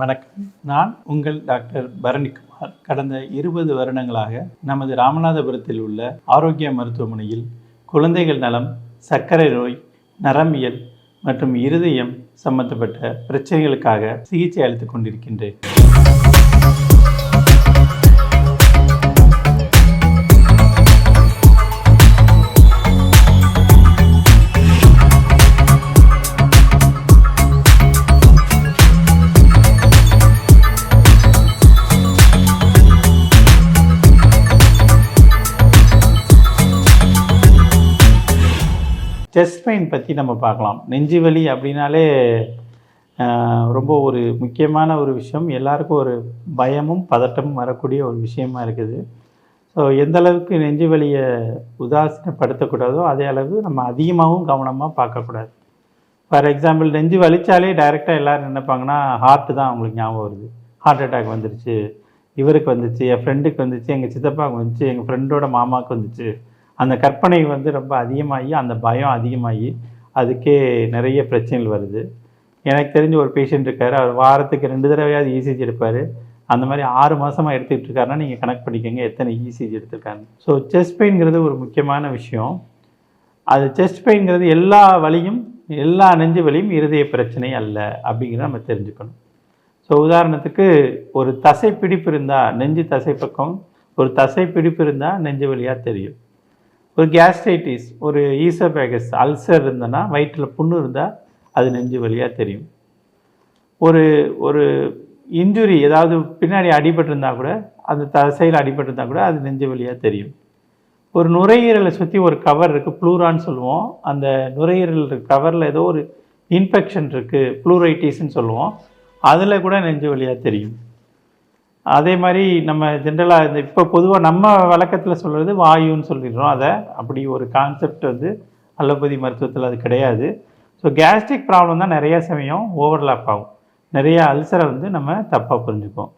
வணக்கம். நான் உங்கள் டாக்டர் பரணிக்குமார். கடந்த இருபது வருடங்களாக நமது ராமநாதபுரத்தில் உள்ள ஆரோக்கிய மருத்துவமனையில் குழந்தைகள் நலம் சர்க்கரை நோய் நரம்பியல் மற்றும் இருதயம் சம்பந்தப்பட்ட பிரச்சனைகளுக்காக சிகிச்சை அளித்துக் கொண்டிருக்கின்றேன். செஸ்ட் பெயின் பற்றி நம்ம பார்க்கலாம். நெஞ்சு வலி அப்படின்னாலே ரொம்ப ஒரு முக்கியமான ஒரு விஷயம். எல்லாருக்கும் ஒரு பயமும் பதட்டமும் வரக்கூடிய ஒரு விஷயமா இருக்குது. ஸோ எந்த அளவுக்கு நெஞ்சு வலியை உதாசீனப்படுத்தக்கூடாதோ அதே அளவு நம்ம அதிகமாகவும் கவனமாக பார்க்கக்கூடாது. ஃபார் எக்ஸாம்பிள் நெஞ்சு வலிச்சாலே டைரெக்டாக எல்லோரும் நினைப்பாங்கன்னா ஹார்ட் தான் அவங்களுக்கு ஞாபகம் வருது. ஹார்ட் அட்டாக் வந்துருச்சு. இவருக்கு வந்துச்சு என் ஃப்ரெண்டுக்கு வந்துச்சு எங்கள் சித்தப்பாவுக்கு வந்துச்சு எங்கள் ஃப்ரெண்டோட மாமாவுக்கு வந்துச்சு அந்த கற்பனை வந்து ரொம்ப அதிகமாகி அந்த பயம் அதிகமாகி அதுக்கே நிறைய பிரச்சனைகள் வருது. எனக்கு தெரிஞ்ச ஒரு பேஷண்ட் இருக்கார் அவர் வாரத்துக்கு ரெண்டு தடவையாவது இசிஜி எடுப்பார். அந்த மாதிரி ஆறு மாதமாக எடுத்துக்கிட்டு இருக்காருன்னா நீங்கள் கணக்கு பண்ணிக்கோங்க எத்தனை இசிஜி எடுத்திருக்காங்க ஸோ செஸ்ட் பெயின்ங்கிறது ஒரு முக்கியமான விஷயம். அது செஸ்ட் பெயின்ங்கிறது எல்லா வழியும் எல்லா நெஞ்சு வழியும் இருதய பிரச்சனை அல்ல அப்படிங்கிறத நம்ம தெரிஞ்சுக்கணும். ஸோ உதாரணத்துக்கு ஒரு தசை பிடிப்பு இருந்தால் நெஞ்சு தசை பக்கம் ஒரு தசை பிடிப்பு இருந்தால் நெஞ்சு வலியாக தெரியும். ஒரு கேஸ்ட்ரைட்டிஸ் ஒரு ஈசபேகஸ் அல்சர் இருந்ததுன்னா வயிற்றில் புண்ணு இருந்தால் அது நெஞ்சு வழியாக தெரியும். ஒரு ஒரு இன்ஜுரி ஏதாவது பின்னாடி அடிபட்டிருந்தா கூட அந்த தசையில் அடிபட்டிருந்தா கூட அது நெஞ்சு வழியாக தெரியும். ஒரு நுரையீரலை சுற்றி ஒரு கவர் இருக்குது ப்ளூரான்னு சொல்லுவோம். அந்த நுரையீரல் கவரில் ஏதோ ஒரு இன்ஃபெக்ஷன் இருக்குது ப்ளூரைட்டிஸ்ன்னு சொல்லுவோம். அதில் கூட நெஞ்சு வழியாக தெரியும். அதே மாதிரி நம்ம ஜென்ரலாக இந்த இப்போ பொதுவாக நம்ம வழக்கத்தில் சொல்கிறது வாயுன்னு சொல்லிடுறோம். அதை அப்படி ஒரு கான்செப்ட் வந்து அலோபதி மருத்துவத்தில் அது கிடையாது. ஸோ கேஸ்ட்ரிக் ப்ராப்ளம் தான் நிறைய சமயம் ஓவர்லாப் ஆகும். நிறைய அல்சரை வந்து நம்ம தப்பாக புரிஞ்சுப்போம்.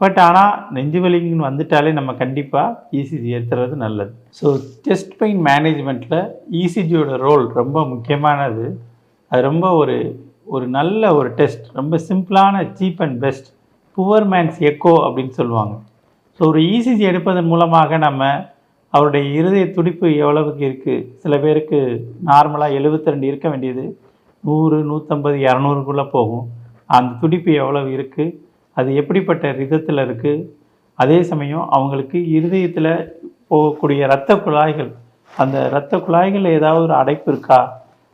பட் ஆனால் நெஞ்சு வலிங்கன்னு வந்துட்டாலே நம்ம கண்டிப்பாக இசிஜி எடுத்துறது நல்லது. ஸோ செஸ்ட் பெயின் மேனேஜ்மெண்ட்டில் இசிஜியோட ரோல் ரொம்ப முக்கியமானது. அது ரொம்ப ஒரு ஒரு நல்ல ஒரு டெஸ்ட் ரொம்ப சிம்பிளான cheap and best poor man's echo அப்படின்னு சொல்லுவாங்க. ஸோ ஒரு இசிஜி எடுப்பதன் மூலமாக நம்ம அவருடைய இருதய துடிப்பு எவ்வளவுக்கு இருக்குது சில பேருக்கு நார்மலாக 72 ரெண்டு இருக்க வேண்டியது. நூறு நூற்றம்பது இரநூறுக்குள்ளே போகும். அந்த துடிப்பு எவ்வளவு இருக்குது அது எப்படிப்பட்ட ரிதத்தில் இருக்குது அதே சமயம் அவங்களுக்கு இருதயத்தில் போகக்கூடிய இரத்த குழாய்கள் அந்த இரத்த குழாய்களில் ஏதாவது ஒரு அடைப்பு இருக்கா?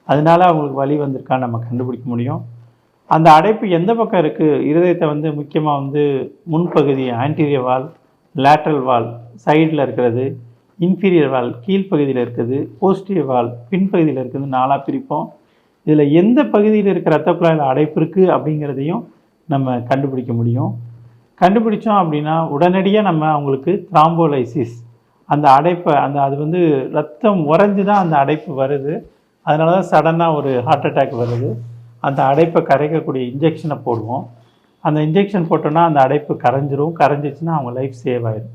அதனால அவங்களுக்கு வழி வந்திருக்கான்னு நம்ம கண்டுபிடிக்க முடியும். அந்த அடைப்பு எந்த பக்கம் இருக்குது இருதயத்தை வந்து முக்கியமாக வந்து முன்பகுதி ஆன்டீரியர் வால் லேட்ரல் வால் சைடில் இருக்கிறது இன்ஃபீரியர் வால் கீழ்ப்பகுதியில் இருக்குது போஸ்டீரியர் வால் பின்பகுதியில் இருக்குது நாலாக பிரிப்போம். இதில் எந்த பகுதியில் இருக்கிற ரத்த குழாயில் அடைப்பு இருக்குது அப்படிங்கிறதையும் நம்ம கண்டுபிடிக்க முடியும். கண்டுபிடிச்சோம் அப்படின்னா உடனடியாக நம்ம அவங்களுக்கு த்ராம்போலைசிஸ் அந்த அடைப்பை அந்த அது வந்து ரத்தம் உறைஞ்சு தான் அந்த அடைப்பு வருது. அதனால தான் சடனாக ஒரு ஹார்ட் அட்டாக் வருது. அந்த அடைப்பை கரைக்கக்கூடிய இன்ஜெக்ஷனை போடுவோம். அந்த இன்ஜெக்ஷன் போட்டோன்னா அந்த அடைப்பு கரைஞ்சிரும். கரைஞ்சிச்சுன்னா அவங்க லைஃப் சேவ் ஆயிடும்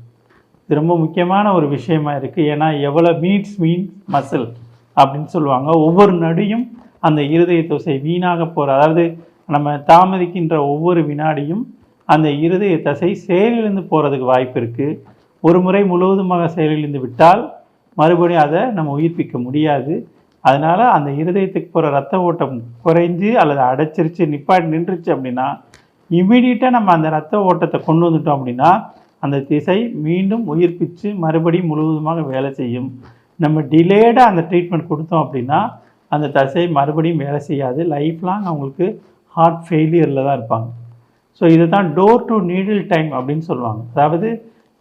இது ரொம்ப முக்கியமான ஒரு விஷயமா இருக்குது ஏன்னா எவ்வளோ மீட்ஸ் மீன் மசில் அப்படின்னு சொல்லுவாங்க. ஒவ்வொரு நடியும் அந்த இருதய தோசை வீணாக போகிற அதாவது நம்ம தாமதிக்கின்ற ஒவ்வொரு வினாடியும் அந்த இருதய தசை செயலிழந்து போகிறதுக்கு வாய்ப்பு இருக்குது ஒரு முறை முழுவதுமாக செயலிழந்து விட்டால் மறுபடியும் அதை நம்ம உயிர்ப்பிக்க முடியாது. அதனால் அந்த இருதயத்துக்கு போகிற ரத்த ஓட்டம் குறைஞ்சு அல்லது அடைச்சிருச்சு நிப்பாட்டி நின்றுச்சு அப்படின்னா இமீடியட்டாக நம்ம அந்த ரத்த ஓட்டத்தை கொண்டு வந்துட்டோம் அப்படின்னா அந்த திசை மீண்டும் உயிர்ப்பிச்சு மறுபடியும் முழுவதுமாக வேலை செய்யும். நம்ம டிலேடாக அந்த ட்ரீட்மெண்ட் கொடுத்தோம் அப்படின்னா அந்த தசை மறுபடியும் வேலை செய்யாது. லைஃப் லாங் அவங்களுக்கு ஹார்ட் ஃபெயிலியரில் தான் இருப்பாங்க. ஸோ இதை தான் டோர் டு நீடில் டைம் அப்படின்னு சொல்லுவாங்க. அதாவது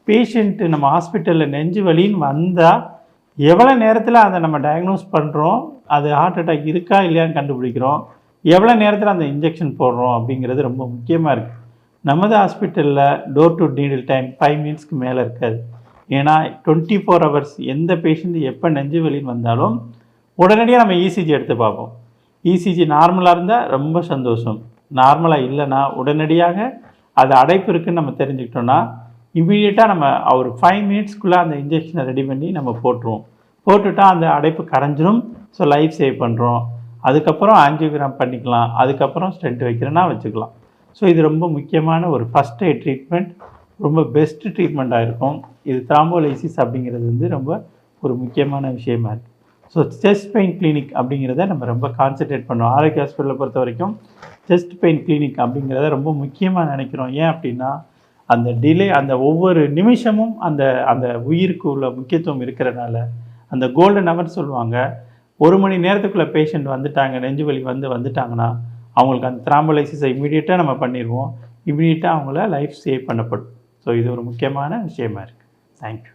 பேஷண்ட்டு நம்ம ஹாஸ்பிட்டலில் நெஞ்சு வலின்னு வந்தால் எவ்வளோ நேரத்தில் அதை நம்ம டயக்னோஸ் பண்ணுறோம் அது ஹார்ட் அட்டாக் இருக்கா இல்லையான்னு கண்டுபிடிக்கிறோம். எவ்வளோ நேரத்தில் அந்த இன்ஜெக்ஷன் போடுறோம் அப்படிங்கிறது ரொம்ப முக்கியமாக இருக்குது நமது ஹாஸ்பிட்டலில் door to needle time five மினிட்ஸ்க்கு மேலே இருக்காது. ஏன்னா டுவெண்ட்டி ஃபோர் ஹவர்ஸ் எந்த பேஷண்ட் எப்போ நெஞ்சு வலின்னு வந்தாலும் உடனடியாக நம்ம இசிஜி எடுத்து பார்ப்போம். இசிஜி நார்மலாக இருந்தால் ரொம்ப சந்தோஷம். நார்மலாக இல்லைன்னா உடனடியாக அது அடைப்பு இருக்குன்னு நம்ம தெரிஞ்சுக்கிட்டோன்னா இமீடியட்டாக நம்ம ஒரு ஃபைவ் மினிட்ஸ்க்குள்ளே அந்த இன்ஜெக்ஷனை ரெடி பண்ணி நம்ம போட்டுருவோம். போட்டுட்டால் அந்த அடைப்பு கரைஞ்சிரும். ஸோ லைஃப் சேவ் பண்ணுறோம் அதுக்கப்புறம் ஆஞ்சியோகிராம் பண்ணிக்கலாம். அதுக்கப்புறம் ஸ்டென்ட் வைக்கிறேன்னா வச்சுக்கலாம். ஸோ இது ரொம்ப முக்கியமான ஒரு ஃபஸ்ட் எய்ட் ட்ரீட்மெண்ட் ரொம்ப பெஸ்ட் ட்ரீட்மெண்ட்டாக இருக்கும். இது த்ராம்போலைசிஸ் அப்படிங்கிறது வந்து ரொம்ப ஒரு முக்கியமான விஷயமா இருக்குது ஸோ செஸ்ட் பெயின் கிளினிக் அப்படிங்கிறத நம்ம ரொம்ப கான்சென்ட்ரேட் பண்ணுவோம். ஆரோக்கிய ஹாஸ்பிட்டலை பொறுத்த வரைக்கும் செஸ்ட் பெயின் கிளினிக் அப்படிங்கிறத ரொம்ப முக்கியமாக நினைக்கிறோம். ஏன் அப்படின்னா அந்த டிலே அந்த ஒவ்வொரு நிமிஷமும் அந்த அந்த உயிருக்கு உள்ள முக்கியத்துவம் இருக்கிறனால அந்த கோல்டன் அவர் சொல்லுவாங்க ஒரு மணி நேரத்துக்குள்ளே பேஷண்ட் வந்துட்டாங்க நெஞ்சு வலி வந்து வந்துட்டாங்கன்னா அவங்களுக்கு அந்த த்ராம்பலைசிஸை இமீடியட்டாக நம்ம பண்ணிடுவோம். இமீடியட்டாக அவங்கள லைஃப் சேவ் பண்ணப்படும். ஸோ இது ஒரு முக்கியமான விஷயமா இருக்குது தேங்க்யூ